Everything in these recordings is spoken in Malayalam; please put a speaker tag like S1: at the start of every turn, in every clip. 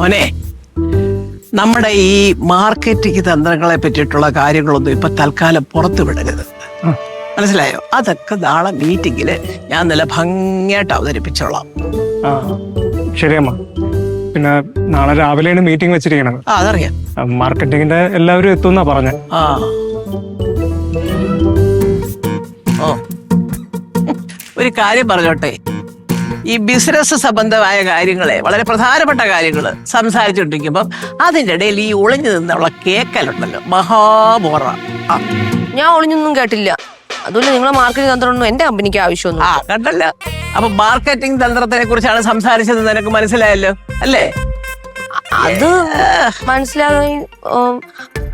S1: മോനെ നമ്മുടെ ഈ മാർക്കറ്റിംഗ് തന്ത്രങ്ങളെ പറ്റിയിട്ടുള്ള കാര്യങ്ങളൊന്നും ഇപ്പൊ തൽക്കാലം പുറത്തു വിടരുത്. മനസ്സിലായോ? അതൊക്കെ നാളെ മീറ്റിംഗിൽ ഞാൻ നല്ല ഭംഗിയായിട്ട് അവതരിപ്പിച്ചോളാം.
S2: ശരിയമ്മ പിന്നെ നാളെ രാവിലെയാണ് മീറ്റിംഗ് വെച്ചിരിക്കണത്.
S1: ആ അതറിയാം.
S2: മാർക്കറ്റിംഗിന്റെ എല്ലാവരും എത്തുന്നാ പറഞ്ഞ.
S1: ആ. ഒരു കാര്യം പറഞ്ഞോട്ടെ. ഈ ബിസിനസ് സംബന്ധമായ കാര്യങ്ങളെ വളരെ പ്രധാനപ്പെട്ട കാര്യങ്ങൾ സംസാരിച്ചുകൊണ്ടിരിക്കുമ്പോൾ അതിന്റെ ഇടയിൽ ഈ ഒളിഞ്ഞു നിന്നുള്ള കേക്കലുണ്ടല്ലോ മഹാബോറ.
S3: ഞാൻ ഒളിഞ്ഞൊന്നും കേട്ടില്ല. അതുകൊണ്ട് നിങ്ങളെ മാർക്കറ്റിംഗ് തന്ത്രമൊന്നും എന്റെ കമ്പനിക്ക് ആവശ്യമൊന്നും
S1: ആ കണ്ടല്ലോ. അപ്പൊ മാർക്കറ്റിംഗ് തന്ത്രത്തിനെ കുറിച്ചാണ് സംസാരിച്ചത് നിനക്ക് മനസ്സിലായല്ലോ അല്ലേ?
S3: അത് മനസ്സിലാകാൻ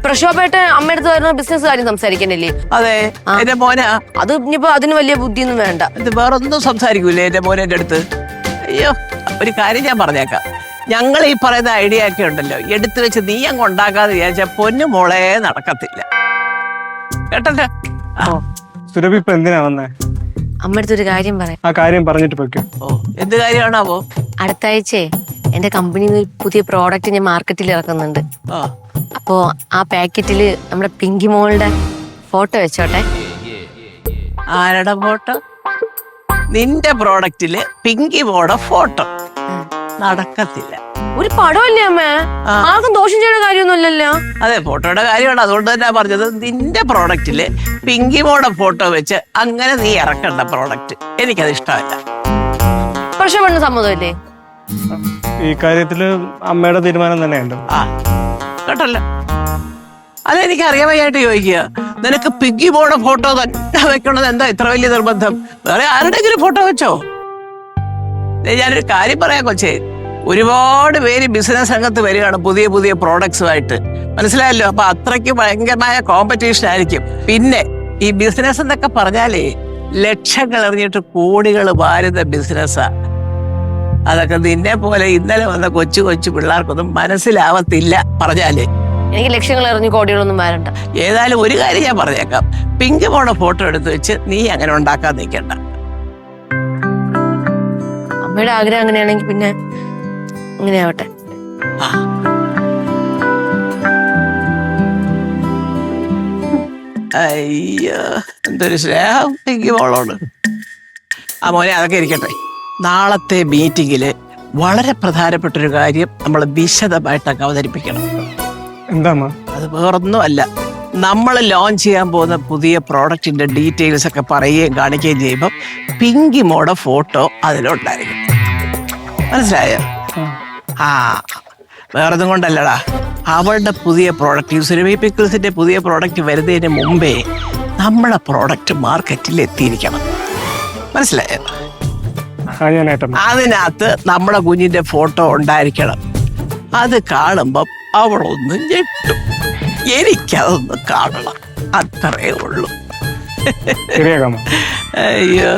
S3: പ്രക്ഷോഭേട്ട അമ്മയടുത്ത് വരുന്ന ബിസിനസ് കാര്യം സംസാരിക്കണില്ലേ?
S1: അതെ എന്റെ മോന.
S3: അത് ഇനിയിപ്പോ അതിന് വലിയ ബുദ്ധിയൊന്നും വേണ്ട.
S1: ഇത് വേറൊന്നും സംസാരിക്കൂലേ എന്റെ മോനെ അടുത്ത്? അയ്യോ ഒരു കാര്യം ഞാൻ പറഞ്ഞേക്കാം. ഞങ്ങൾ ഈ പറയുന്ന ഐഡിയ ഒക്കെ ഉണ്ടല്ലോ. എടുത്തു വെച്ച് നീ അങ്ങ് ഉണ്ടാക്കാതെ വിചാരിച്ച പൊന്നു മോളെ നടക്കത്തില്ല. കേട്ടല്ലോ?
S2: സുരഭി ഇപ്പൊ എന്തിനാ വന്നേ?
S3: അമ്മടുത്ത് ഒരു കാര്യം പറയാം.
S2: ആ കാര്യം പറഞ്ഞിട്ട് പൊയ്ക്കോ.
S1: ഓ എന്ത് കാര്യമാണാവോ?
S3: അടുത്ത എന്റെ കമ്പനിയിൽ നിന്ന് ഒരു പുതിയ പ്രോഡക്റ്റ് ഞാൻ മാർക്കറ്റിൽ ഇറക്കുന്നുണ്ട്.
S1: ആ.
S3: അപ്പോ ആ പാക്കറ്റിൽ നമ്മുടെ പിങ്കി മോളുടെ ഫോട്ടോ വെച്ചോട്ടെ.
S1: ആരുടെ ഫോട്ടോ? നിന്റെ പ്രോഡക്റ്റിൽ പിങ്കി മോളുടെ ഫോട്ടോ. നടക്കത്തില്ല.
S3: ഒരു പടമല്ലേ അമ്മേ. ആർക്കും ദോഷം ചെയ്യുന്ന കാര്യമൊന്നുമില്ലല്ലോ.
S1: അതെ ഫോട്ടോയുടെ കാര്യമാണ്. അതുകൊണ്ട് തന്നെ പറഞ്ഞത് നിന്റെ പ്രോഡക്റ്റിൽ പിങ്കി മോടെ ഫോട്ടോ വെച്ച് അങ്ങനെ നീ ഇറക്കണ്ട പ്രോഡക്റ്റ്. എനിക്കത് ഇഷ്ടമല്ല.
S3: പ്രക്ഷോഭത്തിന് സമ്മതമല്ലേ?
S2: ഈ കാര്യത്തിൽ അമ്മയുടെ തീരുമാനം തന്നെയുണ്ട്.
S1: ആ. കേട്ടല്ലോ? അതെനിക്ക് അറിയാൻ വയ്യായിട്ട് ചോദിക്കുക. നിനക്ക് പിഗ്ഗി പോണ ഫോട്ടോ തന്നെ വെക്കണത് എന്താ ഇത്ര വലിയ നിർബന്ധം? വേറെ ആരുടെങ്കിലും ഫോട്ടോ വെച്ചോ? ഞാനൊരു കാര്യം പറയാം കൊച്ചേ. ഒരുപാട് പേര് ബിസിനസ് രംഗത്ത് വരികയാണ് പുതിയ പുതിയ പ്രോഡക്ട്സുമായിട്ട് മനസ്സിലായല്ലോ? അപ്പൊ അത്രയ്ക്ക് ഭയങ്കരമായ കോമ്പറ്റീഷൻ ആയിരിക്കും. പിന്നെ ഈ ബിസിനസ് എന്നൊക്കെ പറഞ്ഞാലേ ലക്ഷങ്ങൾ എറിഞ്ഞിട്ട് കോടികൾ വാരുന്ന ബിസിനസ്സാ അതൊക്കെ നിന്നെ പോലെ ഇന്നലെ വന്ന കൊച്ചു കൊച്ചു പിള്ളേർക്കൊന്നും മനസ്സിലാവത്തില്ല പറഞ്ഞാലേ.
S3: എനിക്ക് ലക്ഷ്യങ്ങൾ എറിഞ്ഞ് കോടികളൊന്നും വരണ്ട.
S1: ഏതായാലും ഒരു കാര്യം ഞാൻ പറഞ്ഞേക്കാം. പിങ്ക് മോടെ ഫോട്ടോ എടുത്ത് വെച്ച് നീ അങ്ങനെ ഉണ്ടാക്കാൻ നിൽക്കണ്ട.
S3: അമ്മയുടെ ആഗ്രഹം അങ്ങനെയാണെങ്കിൽ പിന്നെ ആവട്ടെ.
S1: ആ. അയ്യോ എന്തൊരു സ്നേഹം പിങ്കി മോളോട്. ആ മോനെ അതൊക്കെ ഇരിക്കട്ടെ. നാളത്തെ മീറ്റിങ്ങിൽ വളരെ പ്രധാനപ്പെട്ട ഒരു കാര്യം നമ്മൾ വിശദമായിട്ടൊക്കെ അവതരിപ്പിക്കണം.
S2: എന്താ
S1: അത് വേറൊന്നും അല്ല. നമ്മൾ ലോഞ്ച് ചെയ്യാൻ പോകുന്ന പുതിയ പ്രോഡക്റ്റിന്റെ ഡീറ്റെയിൽസ് ഒക്കെ പറയുകയും കാണിക്കുകയും ചെയ്യുമ്പോൾ പിങ്കി മോഡ ഫോട്ടോ അതിലുണ്ടായിരിക്കും. മനസ്സിലായോ? ആ വേറൊന്നും കൊണ്ടല്ലടാ. അവളുടെ പുതിയ പ്രോഡക്റ്റ് സുരഭി പിക്കിൾസിന്റെ പുതിയ പ്രോഡക്റ്റ് വരുന്നതിന് മുമ്പേ നമ്മളെ പ്രോഡക്റ്റ് മാർക്കറ്റിൽ എത്തിയിരിക്കണം മനസ്സിലായോ? അതിനകത്ത് നമ്മുടെ കുഞ്ഞിന്റെ ഫോട്ടോ ഉണ്ടായിരിക്കണം. അത് കാണുമ്പം അവളൊന്ന് ഞെട്ടും. എനിക്കതൊന്ന് കാണണം. അത്രേ ഉള്ളൂ. അയ്യോ.